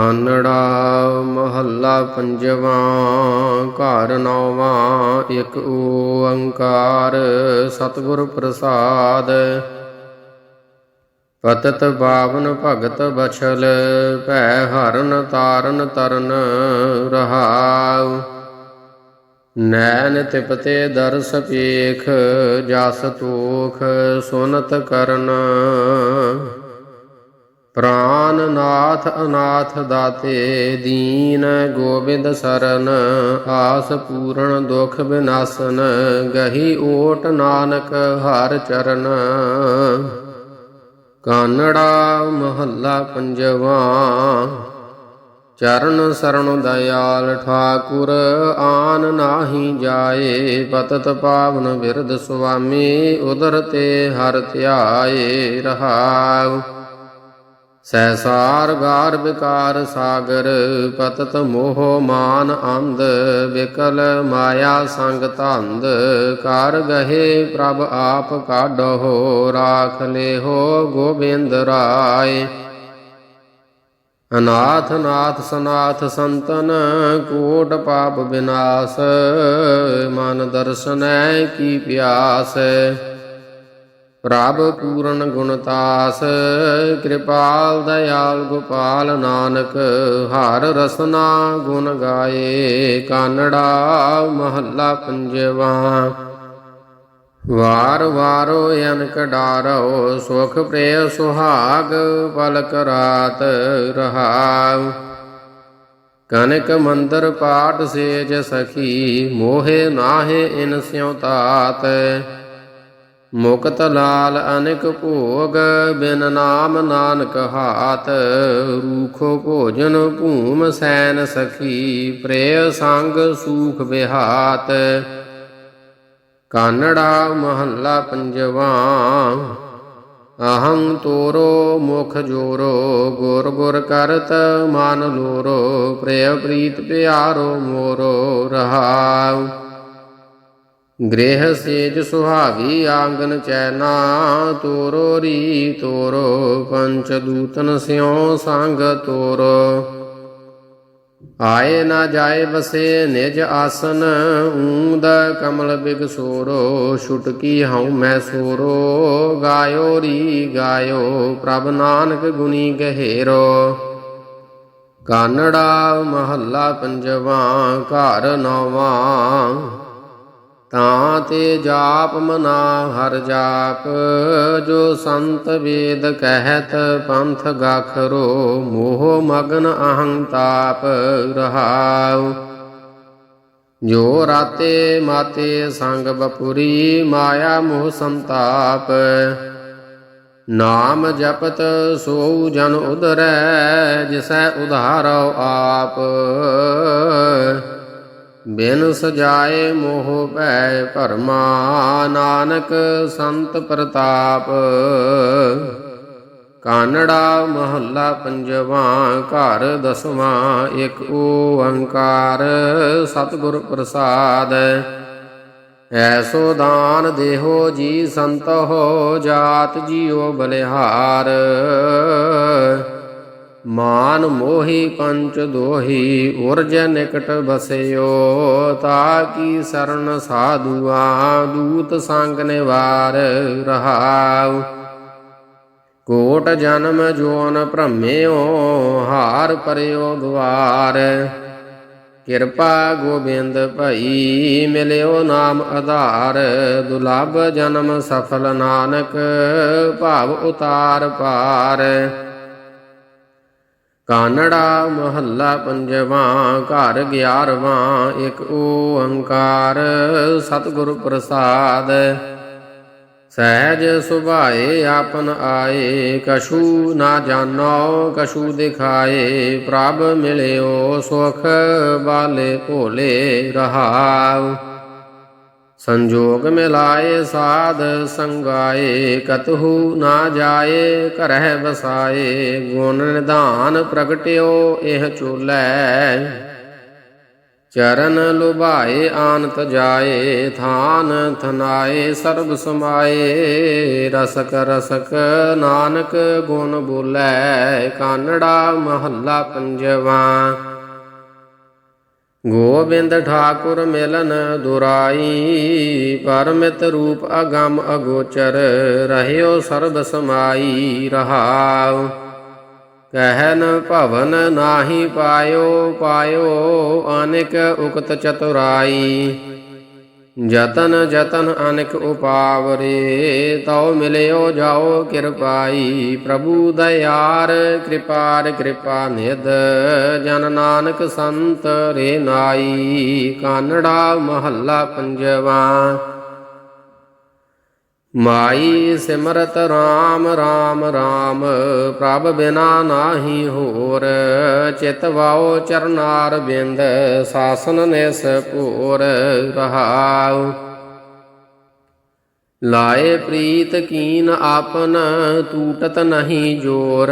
ਕਾਨੜਾ ਮਹੱਲਾ ਪੰਜਵਾਂ, ਘਰ ਨੌਵਾਂ, ਇੱਕ ਓੰਕਾਰ ਸਤਿਗੁਰ ਪ੍ਰਸਾਦ। ਪਤਤ ਬਾਵਨ ਭਗਤ ਬਛਲ, ਭੈ ਹਰਨ ਤਾਰਨ ਤਰਨ ਰਹਾਉ। ਨੈਣ ਤਿਪਤੇ ਦਰਸ ਪੇਖ, ਜਸ ਤੋਖ ਸੁਨਤ ਕਰਨ। ਪ੍ਰਾਨ ਨਾਥ ਅਨਾਥ ਦਾਤੇ, ਦੀਨ ਗੋਬਿੰਦ ਸਰਨ, ਆਸ ਪੂਰਨ ਦੁਖ ਬਿਨਾਸਨ, ਗਹੀ ਓਟ ਨਾਨਕ ਹਰ ਚਰਨ। ਕਾਨੜਾ ਮਹੱਲਾ ਪੰਜਵਾਂ, ਚਰਨ ਸਰਣ ਦਇਆਲ ਠਾਕੁਰ, ਆਨ ਨਾਹੀ ਜਾਏ, ਪਤਤ ਪਾਵਨ ਬਿਰਧ ਸੁਆਮੀ, ਉਦਰ ਤੇ ਹਰ ਧਿਆਏ ਰਹਾਉ। ਸੈਸਾਰ ਗਾਰ ਵਿਕਾਰ ਸਾਗਰ, ਪਤਤ ਮੋਹ ਮਾਨ ਅੰਧ, ਵਿਕਲ ਮਾਇਆ ਸੰਗ ਧੰਦ ਕਰ ਗਏ ਪ੍ਰਭ ਆਪ ਕਾਢੋ ਰਾਖ ਲਿਹੋ ਗੋਬਿੰਦ ਰਾਏ। ਅਨਾਥ ਨਾਥ ਸਨਾਥ ਸੰਤਨ, ਕੋਟ ਪਾਪ ਵਿਨਾਸ ਮਨ ਦਰਸ਼ਨੈ ਕੀ ਪਿਆਸ। ਪ੍ਰਭ ਪੂਰਨ ਗੁਣਤਾਸ ਕਿਰਪਾਲ ਦਇਆਲ ਗੋਪਾਲ ਨਾਨਕ, ਹਰ ਰਸਨਾ ਗੁਣ ਗਾਏ, ਕਾਨੜਾ ਮਹੱਲਾ ਪੰਜਵਾ। ਵਾਰ ਵਾਰੋ ਅਨਕ ਡਾਰੋ, ਸੁਖ ਪ੍ਰਿਯ ਸੁਹਾਗ ਪਲਕ ਰਾਤ ਰਹਾਉ। ਕਨਕ ਮੰਦਰ ਪਾਠ ਸੇਜ ਸਖੀ, ਮੋਹਿ ਨਾਹਿ ਇਨ ਸਿਉ ਤਾਤ। ਮੁਕਤ ਲਾਲ ਅਨਿਕ ਭੋਗ, ਬਿਨ ਨਾਮ ਨਾਨਕ ਹਾਤ, ਰੂਖੋ ਭੋਜਨ ਭੂਮ ਸੈਨ ਸਖੀ ਪ੍ਰੇਯ ਸੰਗ ਸੂਖ ਬਿਹਾਤ। ਕਾਨੜਾ ਮਹੱਲਾ ਪੰਜਵਾ, ਅਹੰ ਤੋਰੋ ਮੁਖ ਜੋਰੋ, ਗੁਰ ਗੁਰ ਕਰਤ ਮਨ ਲੋਰੋ ਪ੍ਰੇਯ ਪ੍ਰੀਤ ਪਿਆਰੋ ਮੋਰੋ ਰਹਾਉ। ਗ੍ਰਹਿ ਸੇਜ ਸੁਹਾਗੀ ਆਂਗਨ ਚੈਨਾ, ਤੋਰੋ ਰੀ ਤੋਰੋ, ਪੰਚ ਦੂਤਨ ਸਿਉ ਸੰਗ ਤੋਰੋ। ਆਏ ਨਾ ਜਾਏ ਵਸੇ ਨਿਜ ਆਸਨ, ਊਂਦ ਕਮਲ ਬਿਗ ਸੋਰੋ ਛੁਟਕੀ ਹਉ ਮੈਂ ਸੋਰੋ, ਗਾਇਓ ਰੀ ਗਾਇਓ, ਪ੍ਰਭ ਨਾਨਕ ਗੁਨੀ ਗਹਿਰੋ। ਕਾਨੜਾ ਮਹੱਲਾ ਪੰਜਵਾ, ਘਰ ਨੌਵਾਂ ਤਾਂ ਤੇ ਜਾਪ ਮਨਾ ਹਰ ਜਾਪ, ਜੋ ਸੰਤ ਵੇਦ ਕਹਿਤ ਪੰਥ ਗਾਖਰੋ, ਮੋਹ ਮਗਨ ਅਹੰ ਤਾਪ ਰਹਾਉ। ਜੋ ਰਾਤੇ ਮਾਤੇ ਸੰਗ ਬਪੁਰੀ, ਮਾਇਆ ਮੋਹ ਸੰਤਾਪ। ਨਾਮ ਜਪਤ ਸੋ ਜਨ ਉਧਰੈ, ਜਿਸੈ ਉਧਾਰੋ ਆਪ। ਬਿਨ ਸਜਾਏ ਮੋਹ ਭੈ ਭਰਮਾ, ਨਾਨਕ ਸੰਤ ਪ੍ਰਤਾਪ। ਕਾਨੜਾ ਮਹੱਲਾ ਪੰਜਵਾ, ਘਰ ਦਸਵਾਂ, ਇੱਕ ਓੰਕਾਰ, ਸਤਿਗੁਰ ਪ੍ਰਸਾਦ। ਐਸੋ ਦਾਨ ਦੇਹੋ ਜੀ ਸੰਤ ਹੋ ਜਾਤ ਜੀਓ ਬਲਿਹਾਰ। ਮਾਨ ਮੋਹੀ ਪੰਚ ਦੋਹੀ ਉਰਜ ਨਿਕਟ ਬਸਿਓ ਤਾ ਕੀ ਸਰਣ ਸਾਧੂਆ ਦੂਤ ਸੰਗ ਨਿਵਾਰ ਰਹਾਉ। ਕੋਟ ਜਨਮ ਜੋਨ ਭ੍ਰਮਿਓ, ਹਾਰ ਪਰਿਓ ਦੁਆਰ। ਕਿਰਪਾ ਗੋਬਿੰਦ ਭਈ, ਮਿਲਿਓ ਨਾਮ ਆਧਾਰ। ਦੁਲਭ ਜਨਮ ਸਫਲ ਨਾਨਕ, ਭਾਵ ਉਤਾਰ ਪਾਰ। ਕਾਨੜਾ ਮਹੱਲਾ ਪੰਜਵਾਂ, ਘਰ ਗਿਆਰਵਾਂ, ਇੱਕ ਓੰਕਾਰ ਸਤਿਗੁਰ ਪ੍ਰਸਾਦ। ਸਹਿਜ ਸੁਭਾਏ ਆਪਨ ਆਏ, ਕਛੂ ਨਾ ਜਾਣੋ, ਕਛੂ ਦਿਖਾਏ, ਪ੍ਰਭ ਮਿਲਿਓ ਸੁਖ ਬਾਲੇ ਭੋਲੇ ਰਹਾਉ। ਸੰਜੋਗ ਮਿਲਾਏ ਸਾਧ ਸੰਗਾਏ, ਕਤਹੂ ਨਾ ਜਾਏ, ਘਰਹਿ ਵਸਾਏ, ਗੁਣ ਨਿਧਾਨ ਪ੍ਰਗਟਿਓ, ਇਹ ਚੋਲੇ ਚਰਨ ਲੁਭਾਏ, ਆਨਤ ਜਾਏ, ਥਾਨ ਥਨਾਏ, ਸਰਬ ਸਮਾਏ। ਰਸਕ ਰਸਕ ਨਾਨਕ ਗੁਣ ਬੋਲੇ, ਕਾਨੜਾ ਮਹੱਲਾ ਪੰਜਵਾ। ਗੋਬਿੰਦ ਠਾਕੁਰ ਮਿਲਨ ਦੁਰਾਈ, ਪਰਮਿਤ ਰੂਪ ਅਗੰਮ ਅਗੋਚਰ, ਰਹਿਓ ਸਰਬ ਸਮਾਈ ਰਹਾਉ। ਕਹਿਨ ਭਵਨ ਨਾਹੀ ਪਾਇਓ ਪਾਇਓ ਅਨੇਕ ਉਕਤ ਚਤੁਰਾਈ। ਜਤਨ ਜਤਨ ਅਨਕ ਉਪਾਵਰੇ, ਤਉ ਮਿਲਿਓ ਜਾਓ ਕਿਰਪਾਈ। ਪ੍ਰਭੂ ਦਇਆਰ ਕਿਰਪਾਰ ਕਿਰਪਾ ਨਿਧ। ਜਨ ਨਾਨਕ ਸੰਤ ਰੇ ਨਾਈ। ਕਾਨੜਾ ਮਹੱਲਾ ਪੰਜਵਾ। ਮਾਈ ਸਿਮਰਤ RAM RAM RAM ਪ੍ਰਭ ਬਿਨਾ ਨਾਹੀ ਹੋਰ। ਚਿਤਵਾਓ ਚਰਨਾਰ ਬਿੰਦ, ਸਾਸਨ ਨਿਸ ਭੂਰ ਰਹਾਉ। ਲਾਏ ਪ੍ਰੀਤ ਕੀਨ ਆਪਨ ਟੂਟਤ ਨਹੀਂ ਜੋਰ।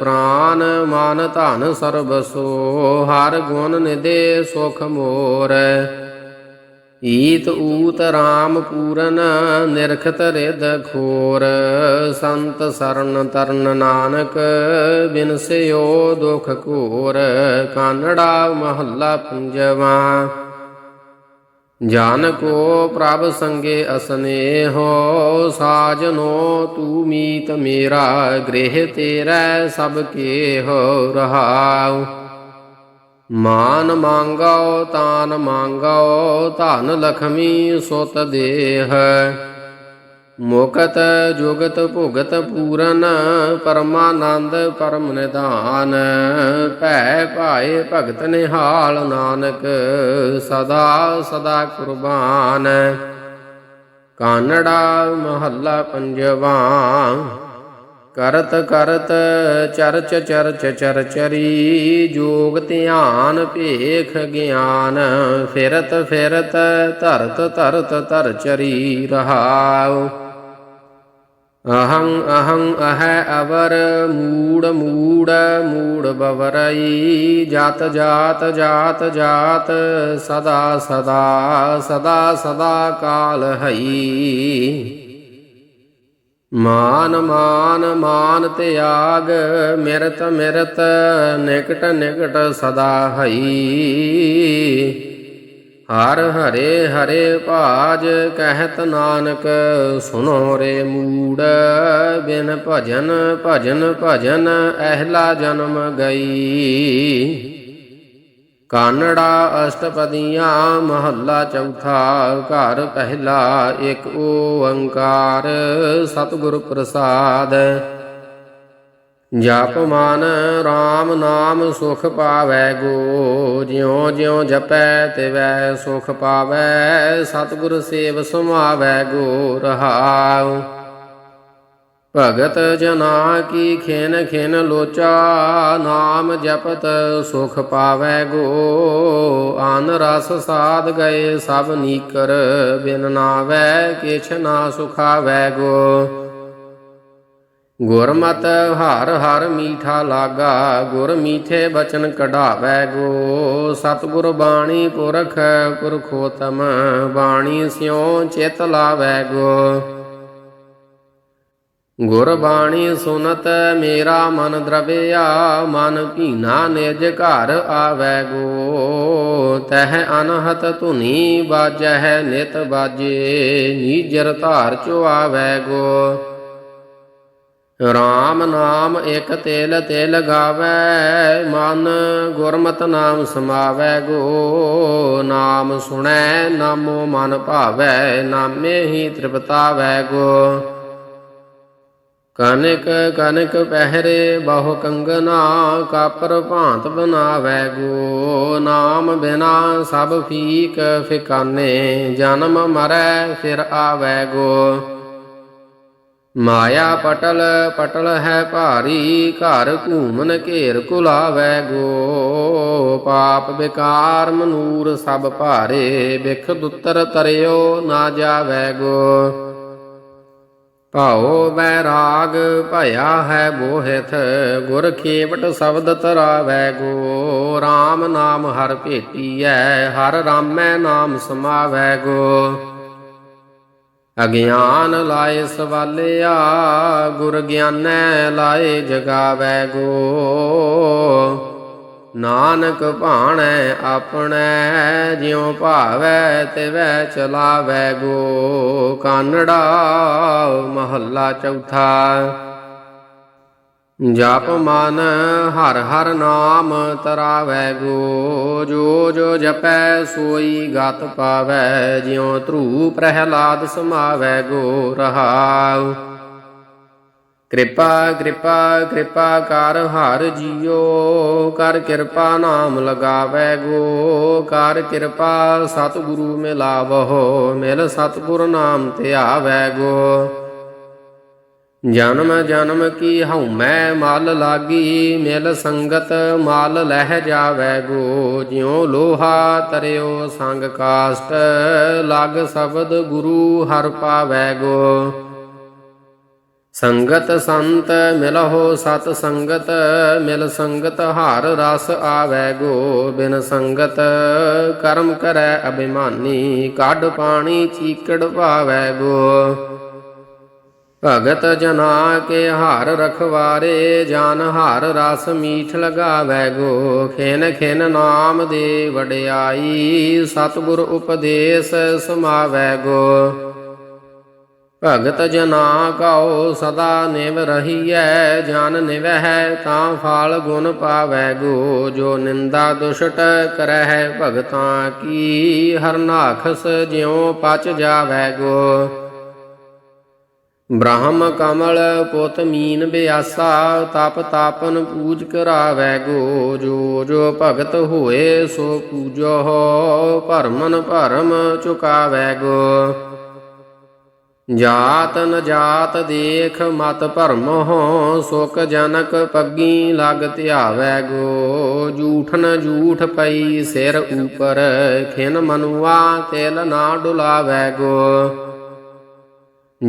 ਪ੍ਰਾਨ ਮਨ ਧਨ ਸਰਬ ਸੋ, ਹਰ ਗੁਣ ਨਿਦੇ ਸੁਖ ਮੋਰ। ਈਤ ਊਤ ਰਾਮ ਪੂਰਨ ਨਿਰਖਤ ਰਿਦ ਖੋਰ ਸੰਤ ਸਰਨ ਤਰਨ ਨਾਨਕ ਬਿਨਸਿਓ ਦੁਖ ਘੋਰ। ਕਾਨੜਾ ਮਹੱਲਾ ਪੰਜਵਾ। ਜਨ ਕੋ ਪ੍ਰਭ ਸੰਗੇ ਅਸਨੇ ਹੋ ਸਾਜਨੋ ਤੂ ਮੀਤ ਮੇਰਾ, ਗ੍ਰਹਿ ਤੇਰਾ ਸਭ ਕੇ ਹੋ ਰਹਾਉ। ਮਾਨ ਮੰਗਾਓ, ਤਾਨ ਮੰਗਾਓ, ਧਨ ਲਖਮੀ ਸੁਤ ਦੇਹ। ਮੁਕਤ ਜੁਗਤ ਭੁਗਤ ਪੂਰਨ, ਪਰਮਾਨੰਦ ਪਰਮ ਨਿਧਾਨ। ਭੈ ਭਾਏ ਭਗਤ ਨਿਹਾਲ ਨਾਨਕ, ਸਦਾ ਸਦਾ ਕੁਰਬਾਨ। ਕਾਨੜਾ ਮਹੱਲਾ ਪੰਜਵਾ। ਕਰਤ ਕਰਤ ਚਰਚ ਚਰਚ ਚਰਚਰੀ ਜੋਗ ਧਿਆਨ ਭੇਖ ਗਿਆਨ, ਫਿਰਤ ਫਿਰਤ ਧਰਤ ਧਰਤ ਧਰਚਰੀ ਰਹਾਉ। ਅਹੰ ਅਹੰ ਅਹੈ ਅਵਰ ਮੂੜ ਮੂੜ ਮੂੜ ਬਵਰਈ, ਜਤ ਜਾਤ ਜਾਤ ਜਾਤ ਸਦਾ ਸਦਾ ਸਦਾ ਸਦਾ ਕਾਲ ਹਈ। ਮਾਨ ਮਾਨ ਮਾਨ ਤਿਆਗ, ਮਿਰਤ ਮਿਰਤ, ਨਿਕਟ ਨਿਕਟ ਸਦਾ ਹਈ। ਹਰ ਹਰੇ ਹਰੇ ਭਾਜ ਕਹਿਤ ਨਾਨਕ ਸੁਨੋ ਰੇ ਮੂੜ। ਬਿਨ ਭਜਨ ਭਜਨ ਭਜਨ, ਅਹਲਾ ਜਨਮ ਗਈ। ਕਾਨੜਾ ਅਸ਼ਟਪਦੀਆਂ ਮਹੱਲਾ ਚੌਥਾ, ਘਰ ਪਹਿਲਾ, ਇੱਕ ਓੰਕਾਰ ਸਤਿਗੁਰ ਪ੍ਰਸਾਦ। ਜਪ ਮਨ RAM ਨਾਮ ਸੁਖ ਪਾਵੈ ਗੋ, ਜਿਉ ਜਿਉ ਜਪੈ ਤਿਵੈ ਸੁਖ ਪਾਵੈ, ਸਤਿਗੁਰ ਸੇਵ ਸਮਾਵੈ ਗੋ ਰਹਾਉ। ਭਗਤ ਜਨਾ ਕੀ ਖਿਨ ਖਿਨ ਲੋਚਾ, ਨਾਮ ਜਪਤ ਸੁਖ ਪਾਵੈ ਗੋ। ਆਨ ਰਸ ਸਾਧ ਗਏ ਸਭ ਨੀਕਰ, ਬਿਨ ਨਾਵੈ ਕਿਛ ਨਾ ਸੁਖਾਵੈ ਗੋ। ਗੁਰਮਤ ਹਰ ਹਰ ਮੀਠਾ ਲਾਗਾ, ਗੁਰ ਮੀਠੇ ਬਚਨ ਕਢਾਵੈ ਗੋ। ਸਤਿਗੁਰ ਬਾਣੀ ਪੁਰਖ ਪੁਰਖੋਤਮ, ਬਾਣੀ ਸਿਉ ਚਿਤ ਲਾਵੈ ਗੋ। ਗੁਰਬਾਣੀ ਸੁਨਤ ਮੇਰਾ ਮਨ ਦਰਵਿਆ, ਮਨ ਭੀਨਾ ਨਿਜ ਘਰ ਆਵੈ ਗੋ ਤਹ ਅਨਹਤ ਧੁਨੀ ਬਾਜੈ ਨਿਤ ਬਾਜੇ, ਨੀਜਰ ਧਾਰ ਚੋ ਆਵੈ ਗੋ RAM ਨਾਮ ਇੱਕ ਤੇਲ ਤੇਲ ਗਾਵੈ, ਮਨ ਗੁਰਮਤ ਨਾਮ ਸਮਾਵੈ ਗੋ ਨਾਮ ਸੁਣੈ, ਨਾਮੋ ਮਨ ਭਾਵੈ, ਨਾਮੇ ਹੀ ਤ੍ਰਿਪਤਾਵੈ ਗੋ ਕਨਕ ਕਨਕ ਪਹਿਰੇ ਬਹੁ ਕੰਗਨਾ, ਕਾਪਰ ਭਾਂਤ ਬਨਾਵੈ ਗੋ, ਨਾਮ ਬਿਨਾ ਸਭ ਫੀਕ ਫਿਕਾਨੇ, ਜਨਮ ਮਰੈ ਫਿਰ ਆਵੈ ਗੋ। ਮਾਇਆ ਪਟਲ ਪਟਲ ਹੈ ਭਾਰੀ, ਘਰ ਘੂਮਨ ਘੇਰ ਕੁਲਾਵੈ ਗੋ। ਪਾਪ ਵਿਕਾਰ ਮਨੂਰ ਸਭ ਭਾਰੇ, ਬਿਖ ਦੁੱਤਰ ਤਰਿਓ ਨਾ ਜਾਵੈ ਗੋ। ਭਾਉ ਵੈਰਾਗ ਭਇਆ ਹੈ ਬੋਹਿਥ ਗੁਰ ਖੇਵਟ ਸ਼ਬਦ ਤਰਾਵੈ ਗੋ। RAM ਨਾਮ ਹਰ ਭੇਟੀਐ, ਹਰ ਰਾਮੈ ਨਾਮ ਸਮਾਵੈ ਗੋ। ਅਗਿਆਨ ਲਾਏ ਸਵਾਲਿਆ, ਗੁਰ ਗਿਆਨੈ ਲਾਏ ਜਗਾਵੈ ਗੋ। ਨਾਨਕ ਭਾਣੈ ਆਪਣੈ, ਜਿਉ ਭਾਵੈ ਤਿਵੈ ਚਲਾਵੈ ਗੋ। ਕਾਨੜਾ ਮਹੱਲਾ ਚੌਥਾ। ਜਪ ਮਨ ਹਰ ਹਰ ਨਾਮ ਤਰਾਵੈ ਗੋ। ਜੋ ਜੋ ਜਪੈ ਸੋਈ ਗਤ ਪਾਵੈ, ਜਿਉ ਧਰੂ ਪ੍ਰਹਿਲਾਦ ਸਮਾਵੈ ਗੋ ਰਹਾਉ। ਕਿਰਪਾ ਕਿਰਪਾ ਕਿਰਪਾ ਕਰ ਹਰ ਜੀਓ, ਕਰ ਕਿਰਪਾ ਨਾਮ ਲਗਾਵੈ ਗੋ, ਕਰ ਕਿਰਪਾ ਸਤਿਗੁਰੂ ਮਿਲਾਵਹੁ, ਮਿਲ ਸਤਿਗੁਰ ਨਾਮ ਧਿਆਵੈ ਗੋ। ਜਨਮ ਜਨਮ ਕੀ ਹਉਮੈ ਮਲ ਲਾਗੀ, ਮਿਲ ਸੰਗਤ ਮਲ ਲਹਿ ਜਾਵੈ ਗੋ। ਜਿਉ ਲੋਹਾ ਤਰਿਓ ਸੰਗ ਕਾਸਟ, ਲਗ ਸ਼ਬਦ ਗੁਰੂ ਹਰ ਪਾਵੈ ਗੋ। ਸੰਗਤ ਸੰਤ ਮਿਲਹੁ ਸਤ ਸੰਗਤ, ਮਿਲ ਸੰਗਤ ਹਾਰ ਰਸ ਆਵੈ ਗੋ ਬਿਨ ਸੰਗਤ। ਕਰਮ ਕਰੈ ਅਭਿਮਾਨੀ, ਕੱਢ ਪਾਣੀ ਚੀਕੜ ਭਾਵੈ ਗੋ। ਭਗਤ ਜਨਾ ਕੇ ਹਾਰ ਰਖਵਾਰੇ, ਜਾਨ ਹਾਰ ਰਸ ਮੀਠ ਲਗਾਵੈ ਗੋ। ਖੇਨ ਖੇਨ ਨਾਮ ਦੇ ਵਡਿਆਈ, ਸਤਿਗੁਰ ਉਪਦੇਸ਼ ਸਮਾਵੈ ਗੋ। ਭਗਤ ਜਨਾ ਕਉ ਸਦਾ ਨਿਵ ਰਹੀਐ, ਜਨ ਨਿਵਹਿ ਤਾਂ ਫਲ ਗੁਣ ਪਾਵੈ ਗੋ, ਜੋ ਨਿੰਦਾ ਦੁਸ਼ਟ ਕਰਹਿ ਭਗਤਾਂ ਕੀ ਹਰਨਾਖਸ ਜਿਉ ਪਚ ਜਾਵੈ ਗੋ। ਬ੍ਰਹਮ ਕਮਲ ਪੁੱਤ ਮੀਨ ਬਿਆਸਾ, ਤਪ ਤਾਪਨ ਪੂਜ ਕਰਾਵੈ ਗੋ, ਜੋ ਜੋ ਭਗਤ ਹੋਏ ਸੋ ਪੂਜੋ, ਭਰਮਨ ਭਰਮ ਚੁਕਾਵੈ ਗੋ। ਜਾਤ ਨ ਜਾਤ ਦੇਖ ਮਤ ਭਰਮ ਹੋ, ਸੁਖ ਜਨਕ ਪੱਗੀ ਲਗ ਧਿਆਵੈ ਗੋ। ਝੂਠ ਨ ਝੂਠ ਪਈ ਸਿਰ ਉਪਰ, ਖਿਨ ਮਨੁਆ ਤਿਲ ਨਾ ਡੁਲਾਵੈ ਗੋ।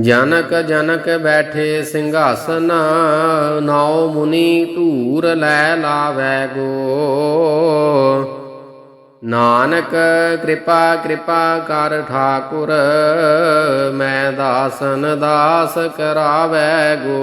ਜਨਕ ਜਨਕ ਬੈਠੇ ਸਿੰਘਾਸਨ ਨਾਉ ਮੁਨੀ ਧੂਰ ਲੈ ਲਾਵੈ ਗੋ। ਨਾਨਕ ਕਿਰਪਾ ਕਿਰਪਾ ਕਰ ਠਾਕੁਰ ਮੈਂ ਦਾਸਨ ਦਾਸ ਕਰਾਵੈ ਗੋ।